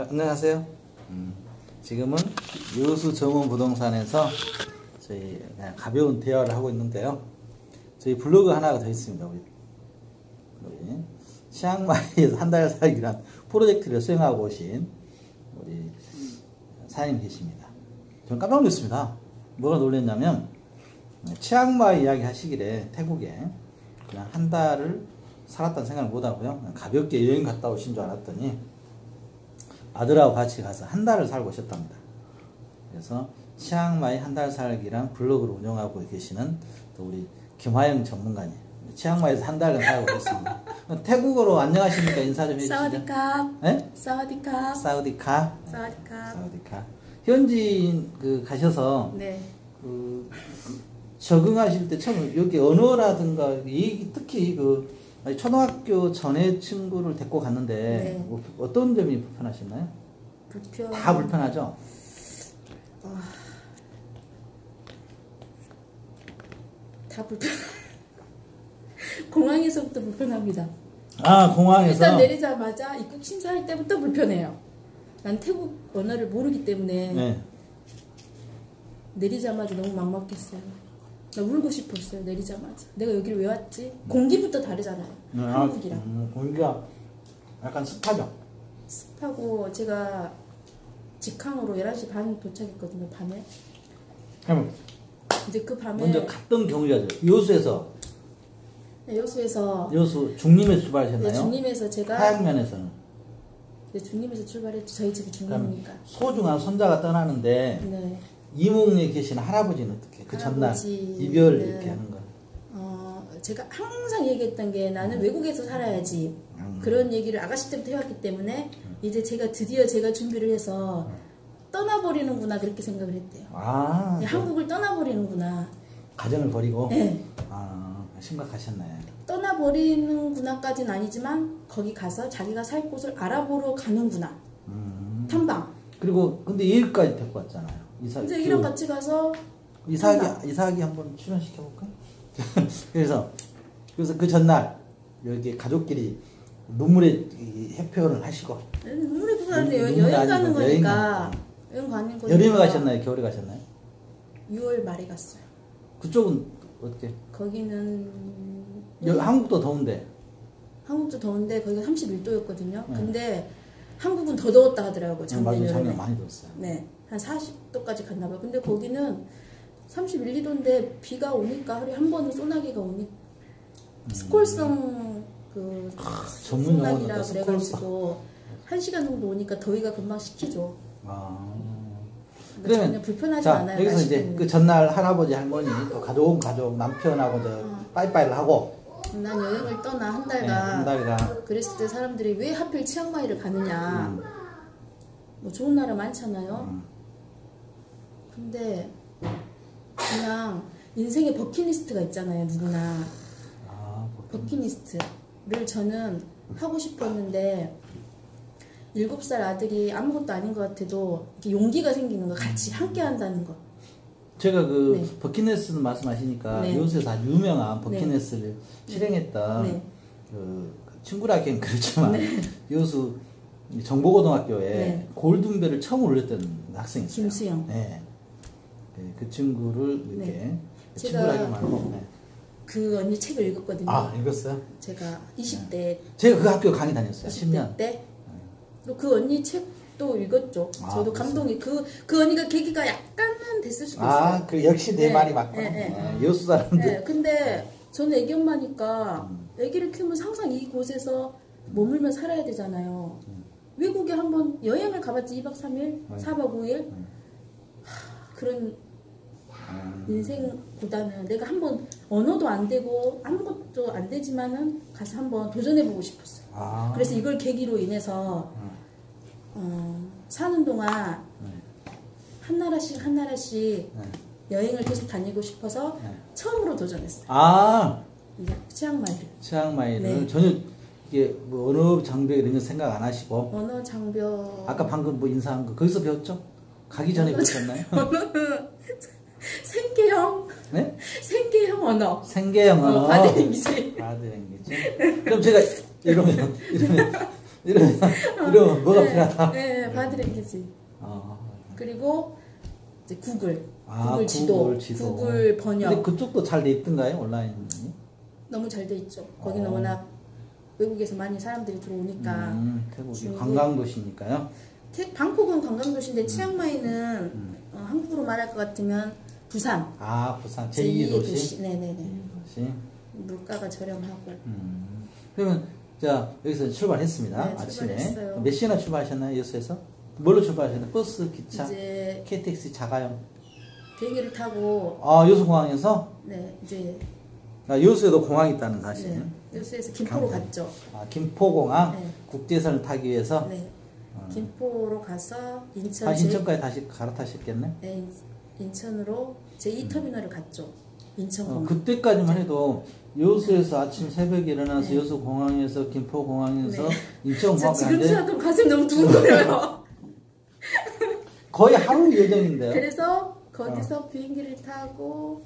어, 안녕하세요. 음, 지금은 요수 정원 부동산에서 저희 그냥 가벼운 대화를 하고 있는데요. 저희 블로그 하나가 더 있습니다. 우리, 우리 치앙마이에서 한 달 살기란 프로젝트를 수행하고 오신 우리 사장님 계십니다. 저는 깜짝 놀랐습니다. 뭐가 놀랐냐면 치앙마이 이야기 하시길래 태국에 그냥 한 달을 살았다는 생각을 못하고요. 가볍게 여행 갔다 오신 줄 알았더니 아들하고 같이 가서 한 달을 살고 오셨답니다. 그래서 치앙마이 한 달 살기란 블로그를 운영하고 계시는 또 우리 김화영 전문가님. 치앙마이에서 한 달간 살고 있습니다. 태국어로 안녕하십니까 인사 좀 해주시죠. 사와디캅. 네? 사와디캅. 사우디카. 사와디캅. 사우디카. 현지인 그 가셔서 네. 그 적응하실 때 처음 여기 언어라든가 이 특히 그 아니, 초등학교 전에 친구를 데리고 갔는데 네. 뭐 어떤 점이 불편하셨나요? 불편. 다 불편하죠. 다 불편. 공항에서부터 불편합니다. 아 공항에서 일단 내리자마자 입국 심사할 때부터 불편해요. 난 태국 언어를 모르기 때문에 네. 내리자마자 너무 막막했어요. 나 울고 싶었어요. 내리자마자. 내가 여기를 왜 왔지? 공기부터 다르잖아요. 네, 아, 한국이랑. 음, 공기가 약간 습하죠. 습하고 제가 직항으로 11시 반 도착했거든요. 밤에. 그럼 이제 그 밤에 먼저 갔던 경유자죠. 요수에서 네, 여수에서 요수 중림에서 네, 출발하셨나요? 중림에서 제가 하양면에서는 네, 중림에서 출발했죠. 저희 집이 중림이니까. 소중한 손자가 떠나는데 네. 이몽리에 계신 할아버지는 어떻게 그 전날 이별 네. 이렇게 하는 거. 어, 제가 항상 얘기했던 게 나는 외국에서 살아야지. 음. 그런 얘기를 아가씨 때부터 해왔기 때문에 이제 제가 드디어 제가 준비를 해서 떠나버리는구나 그렇게 생각을 했대요. 아, 네, 그 한국을 떠나버리는구나. 가정을 버리고 네. 아 심각하셨네. 떠나버리는구나까지는 아니지만 거기 가서 자기가 살 곳을 알아보러 가는구나. 음. 탐방. 그리고 근데 얘일까지 데리고 왔잖아요. 이사 이제 이랑 그 같이 가서 이사하기 탐방. 이사하기 한번 출연시켜 볼까? 그래서 그래서 그 전날 여기 가족끼리 눈물의 이 해표현을 하시고 눈물이 그러는데 눈- 여행, 여행 가는 거니까 여행 가는 거니까 여름에 가셨나요? 겨울에 가셨나요? 6월 말에 갔어요. 그쪽은 어떻게? 거기는 여, 한국도 더운데 한국도 더운데 거기가 31도였거든요. 네. 근데 한국은 더 더웠다 하더라고 작년 맞아요. 여름에. 많이 더웠어요. 네, 한 40도까지 갔나 봐요. 근데 거기는 31, 2도인데 비가 오니까 하루에 한 번은 소나기가 오니 스콜성 그 아, 소나기라. 그래가지고 한 시간 정도 오니까 더위가 금방 식히죠. 아. 그러니까 전혀 불편하지 자 않아요. 여기서 이제. 그 전날 할아버지 할머니 또 가족 가족 남편하고 이제 어. 빠이빠이를 하고 난 여행을 떠나 한 네, 달간 한 달간 그랬을 때 사람들이 왜 하필 치앙마이를 가느냐 음, 뭐 좋은 나라 많잖아요 음. 근데 그냥 인생에 버킷리스트가 있잖아요 누구나 아, 뭐, 버킷리스트를 저는 하고 싶었는데 일곱 살 아들이 아무것도 아닌 것 같아도 이렇게 용기가 생기는 거 같이 함께 한다는 거 제가 그 네. 버킷리스트 말씀하시니까 네. 요새서 아주 유명한 버킷리스트를 실행했던 네. 그 친구라기엔 그렇지만 요수 정보고등학교에 네. 골든벨을 처음 올렸던 학생이 있어요. 김수영. 네. 네, 그 친구를 이렇게 네. 친구라기 제가- 말고 네. 그 언니 책을 읽었거든요 아 읽었어요? 제가 20대 제가 그 학교 강의 다녔어요. 20대 10년. 때. 그 언니 책도 읽었죠. 아, 저도? 감동이 그, 그 언니가 계기가 약간은 됐을 수도 있어요. 아, 그 역시 내 네. 말이 맞구나. 네, 네. 네, 요수 사람들. 네, 근데 저는 애기 엄마니까 음. 애기를 키우면서 항상 이곳에서 머물며 살아야 되잖아요. 음. 외국에 한번 여행을 가봤지 2박 3일, 네. 4박 5일. 음. 그런 음. 인생보다는 내가 한번 언어도 안 되고 아무것도 안 되지만은 가서 한번 도전해보고 싶었어요. 아. 그래서 이걸 계기로 인해서 음. 어, 사는 동안 네. 한 나라씩 한 나라씩 네. 여행을 계속 다니고 싶어서 네. 처음으로 도전했어요. 아, 치앙마이를 치앙마이를 네. 전혀 이게 뭐 언어 장벽 이런 거 생각 안 하시고 언어 장벽 아까 방금 뭐 인사한 거 거기서 배웠죠? 가기 전에 배웠었나요? 생계형 네? 생계형 언어 생계형 언어. 어, 바디랭귀지 바디랭귀지. 그럼 제가 이러면 이러면 이러면 이러면 뭐가 네, 필요하다. 네, 봐드리겠지. 어. 그리고 이제 구글, 아, 구글 지도, 구글 지도. 구글 번역 근데 그쪽도 잘 돼 있던가요 온라인이? 너무 잘 돼 있죠. 거기는 어. 워낙 외국에서 많이 사람들이 들어오니까 음, 태국이 중국. 관광 도시니까요. 태- 방콕은 관광도시인데 치앙마이는 음. 어, 한국으로 말할 것 같으면 부산 아 부산 제2 제2의 도시. 도시. 네네네. 도시. 물가가 저렴하고 음. 그러면 자 여기서 출발했습니다. 네, 아침에 출발했어요. 몇 시나 출발하셨나요 여수에서? 뭘로 출발하셨나요? 버스, 기차, 이제 KTX, 자가용? 비행기를 타고 아 여수 공항에서 네 이제 아, 여수에도 공항이 있다는 사실. 네, 여수에서 김포로 경포. 갔죠. 아, 김포공항 네. 국제선을 타기 위해서 네. 어. 김포로 가서 인천 아, 제- 인천까지 다시 갈아타셨겠네. 네, 인- 인천으로 제2 터미널을 갔죠. 어, 인천 공항. 그때까지만 해도 여수에서 아침 새벽에 일어나서 네. 여수 공항에서 김포 공항에서 네. 인천 저 공항까지 지금 생각하면 가슴이 너무 두근거려요. 거의 하루 여정인데요. 그래서 어. 거기서 비행기를 타고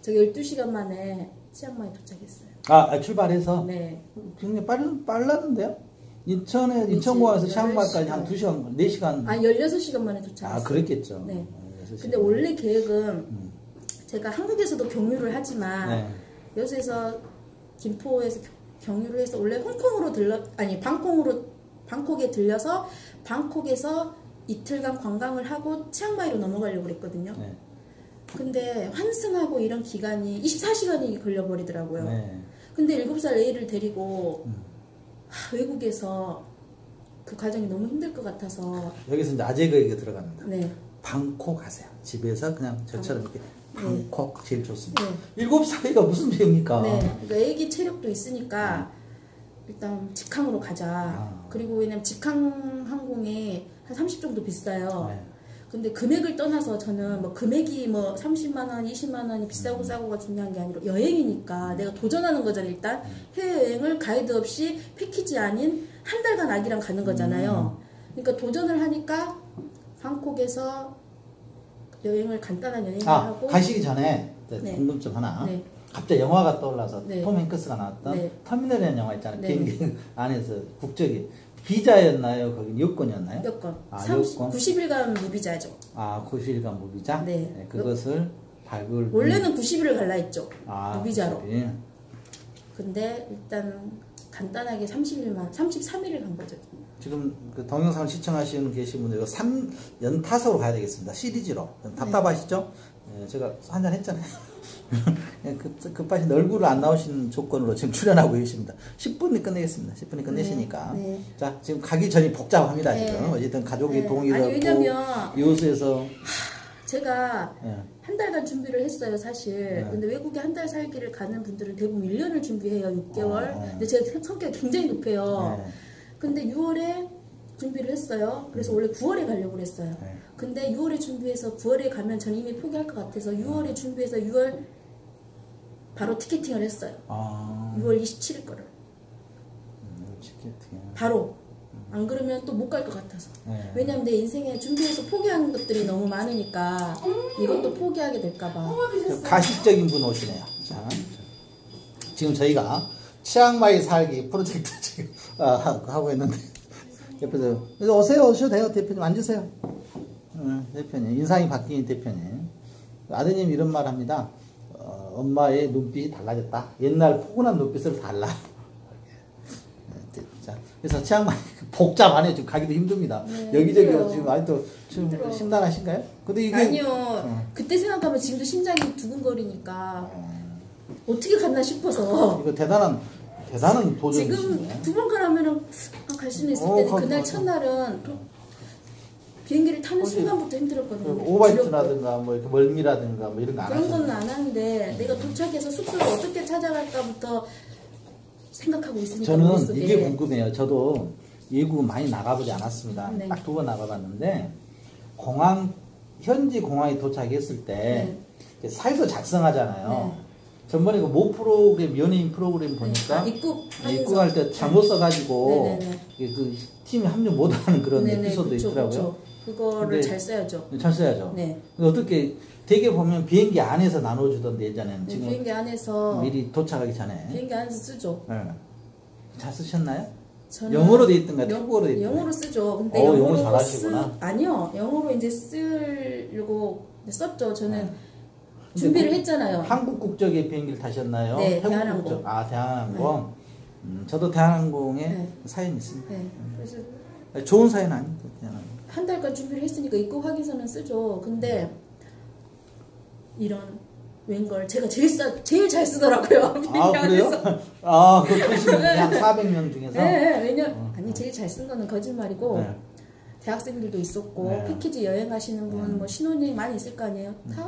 저 12시간 만에 치앙마이 도착했어요. 아, 아, 출발해서 네. 굉장히 빠른 빨랐는데요. 인천에 인천공항에서 치앙마이까지 한 8시간. 2시간, 4시간 아, 16시간 만에 도착했어요. 아, 그랬겠죠. 네. 어, 여섯 근데. 원래 계획은 음. 제가 한국에서도 경유를 하지만 네. 여수에서 김포에서 겨- 경유를 해서 원래 홍콩으로 들러 아니 방콕으로 방콕에 들려서 방콕에서 이틀간 관광을 하고 치앙마이로 넘어가려고 그랬거든요. 네. 근데 환승하고 이런 기간이 24시간이 걸려버리더라고요. 네. 근데 7살 애를 데리고 음. 하, 외국에서 그 과정이 너무 힘들 것 같아서 여기서 이제 아재 그에게 들어갑니다. 네. 방콕 가세요. 집에서 그냥 저처럼 이렇게 방콕 제일 좋습니다. 네. 일곱 살이가 무슨 죄입니까? 네. 그러니까 애기 체력도 있으니까 일단 직항으로 가자. 아. 그리고 왜냐면 직항 항공이 한30 정도 비싸요. 네. 근데 금액을 떠나서 저는 뭐 금액이 뭐 30만 원, 20만 원이 비싸고 싸고가 중요한 게 아니라 여행이니까 내가 도전하는 거잖아요. 일단 해외여행을 가이드 없이 패키지 아닌 한 달간 아기랑 가는 거잖아요. 그러니까 도전을 하니까 방콕에서 여행을 간단한 여행을 아, 하고 가시기 전에 네. 궁금점 하나. 네. 갑자기 영화가 떠올라서 네. 톰 행크스가 나왔던 네. 터미널이라는 영화 있잖아요. 네. 비행기 안에서 국적이 비자였나요? 거기 여권이었나요? 여권 아, 30, 여권. 90일간 무비자죠. 아, 90일간 무비자? 네. 그것을 발굴. 원래는 90일을 갈라 했죠. 아, 무비자로. 90일. 근데 일단 간단하게 30일만 33일을 간 거죠. 지금 그 동영상을 시청하시는 계신 분들 이거 3 연타석으로 가야 되겠습니다. 시리즈로. 답답하시죠? 예, 제가 한 잔 했잖아요. 예, 그, 급하신 얼굴을 안 나오시는 조건으로 지금 출연하고 계십니다. 10분이 끝내겠습니다. 10분이 끝내시니까. 네, 네. 자, 지금 가기 전이 복잡합니다. 네. 지금. 어쨌든 가족이 네. 동의를 얻고 왜냐면 이웃에서 제가 예. 한 달간 준비를 했어요, 사실. 네. 근데 외국에 한 달 살기를 가는 분들은 대부분 1년을 준비해요, 6개월. 어. 근데 제 성격이 굉장히 높아요. 네. 근데 6월에 준비를 했어요. 그래서 원래 9월에 가려고 그랬어요. 네. 근데 6월에 준비해서 9월에 가면 전 이미 포기할 것 같아서 6월에 준비해서 6월 바로 티켓팅을 했어요. 아, 6월 27일 거를. 음, 치킨. 바로. 안 그러면 또 못 갈 것 같아서. 네. 왜냐면 내 인생에 준비해서 포기하는 것들이 너무 많으니까 이것도 포기하게 될까봐. 가식적인 분 오시네요. 자, 지금 저희가 치앙마이 살기 프로젝트 지금 아, 하- 하고 있는데 옆에서 그래서 오세요 오셔도 돼요 대표님 앉으세요. 응, 대표님 인상이 바뀐 대표님 아드님 이런 말 합니다. 어, 엄마의 눈빛이 달라졌다. 옛날 포근한 눈빛을 달라. 그래서 치앙마이 복잡하네 지금 가기도 힘듭니다. 네, 여기저기. 지금 아직도 좀 힘들어. 심란하신가요? 근데 이게 아니요. 어. 그때 생각하면 지금도 심장이 두근거리니까 어, 어떻게 갔나 싶어서 이거 대단한 대단한 지금 도전이시네. 두번 가라면은 아, 갈 수는 있을 어, 텐데 가- 그날 가- 첫날은 또 비행기를 타는 어디- 순간부터 힘들었거든요. 그. 오바이트라든가 뭐 이렇게 멀미라든가 뭐 이런 거안 그런 하시나요? 거는 안 하는데 내가 도착해서 숙소를 어떻게 찾아갈까부터 생각하고 있으니까 저는. 이게 궁금해요. 저도 외국 많이 나가보지 않았습니다. 네. 딱두 번 나가봤는데 공항 현지 공항에 도착했을 때 이제 사유서 작성하잖아요. 네. 전번에 그 모 프로그램 연예인 프로그램 보니까 네. 아, 입국 입국할 때 잘못 써가지고 네네네. 이게 그 팀이 합류 못하는 그런 에피소드 있더라고요. 그쵸. 그거를 잘 써야죠. 잘 써야죠. 네. 어떻게 되게 보면 비행기 안에서 나눠주던데 예전에는 네, 지금 비행기 안에서 미리 도착하기 전에 비행기 안에서 쓰죠. 네. 잘 쓰셨나요? 영어로 돼 있던가 영- 태국어로 돼 있던가. 영어로 쓰죠. 근데 어, 영어 영어로 잘하시구나. 쓰- 아니요, 영어로 이제 쓰려고 썼죠. 저는 근데 준비를 그- 했잖아요. 한국 국적의 비행기를 타셨나요? 네, 대한항공. 국적. 아 대한항공. 음, 저도 대한항공에 네. 사연이 있습니다. 네, 그래서 아니, 좋은 사연 아닙니다. 대한항공. 한 달간 준비를 했으니까 입국 확인서는 쓰죠. 근데 이런 웬걸 제가 제일 싸, 제일 잘 쓰더라고요. 아 그래요? 안에서. 아, 그 보시면 한 400명 중에서. 네, 네, 왜냐 어. 아니 제일 잘 쓴 거는 거짓말이고 네. 대학생들도 있었고 네. 패키지 여행하시는 분, 네. 뭐 신혼여행 많이 있을 거 아니에요. 다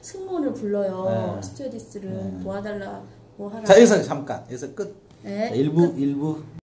승무원을 불러요. 네. 스튜어디스를 네. 도와달라, 뭐 하라. 자 여기서 잠깐 여기서 끝. 네. 자, 일부 일부